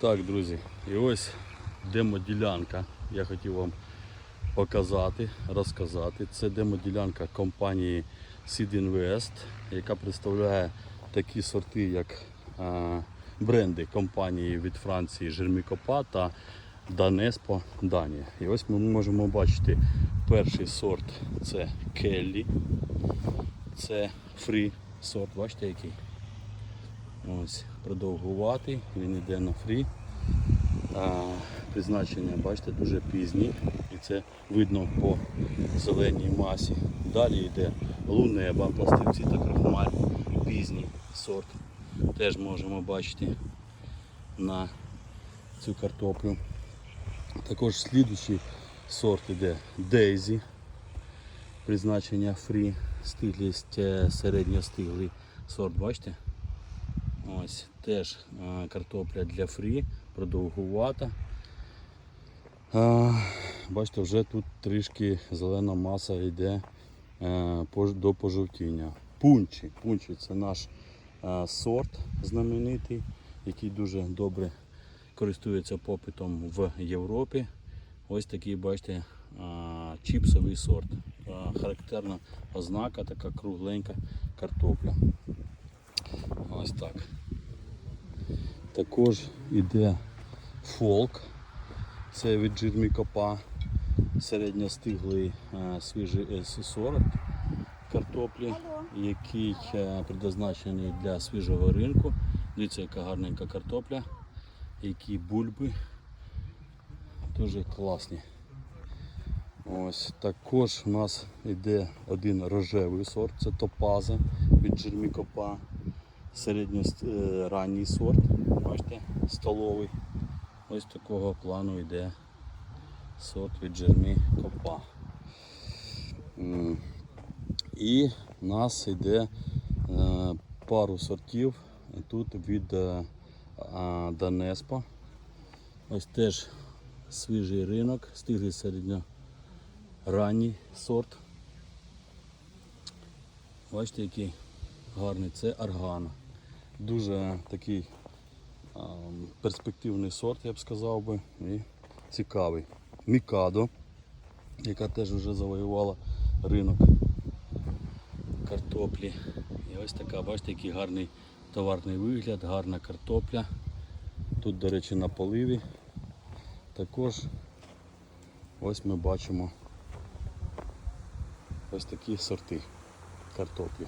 Так, друзі, і ось демоділянка. Я хотів вам показати, розказати. Це демоділянка компанії Seed Invest, яка представляє такі сорти, як е, бренди компанії від Франції Жермікопа та Данеспо Данія. І ось ми можемо бачити перший сорт це Келлі. Це фрі сорт, бачите який? Ось, продовгуватий, він йде на фрі. А, призначення, бачите, дуже пізні. І це видно по зеленій масі. Далі йде лунеба, пластивці та крахмаль, пізній сорт. Теж можемо бачити на цю картоплю. Також слідуючий сорт іде Дейзі. Призначення фрі, стиглість е, середньостиглий сорт, бачите? Ось теж е, картопля для фрі, продовгувата. Е, Бачите, вже тут трішки зелена маса йде е, до пожовтіння. Пунчі. Пунчі це наш сорт знаменитий, який дуже добре користується попитом в Європі. Ось такий, бачите, чіпсовий сорт. Характерна ознака, така кругленька картопля. Ось так. Також іде фолк. Це від джирмікопа. Середньостиглий е, свіжий е, с- сорт картоплі, який е, предназначений для свіжого ринку. Дивіться, яка гарненька картопля, які бульби. Дуже класні. Ось також у нас йде один рожевий сорт, це топаза від джермікопа. Середньо е, сорт, бачите, столовий. Ось такого плану йде сорт від джермі копа. І в нас йде е, пару сортів тут від е, Данеспа. Ось теж свіжий ринок, стиглий середньо ранній сорт. Бачите, який гарний, це аргана. Дуже такий перспективний сорт, я б сказав би, і цікавий. Мікадо, яка теж вже завоювала ринок картоплі. І ось така, бачите, який гарний товарний вигляд, гарна картопля. Тут, до речі, на поливі. Також ось ми бачимо ось такі сорти картоплі.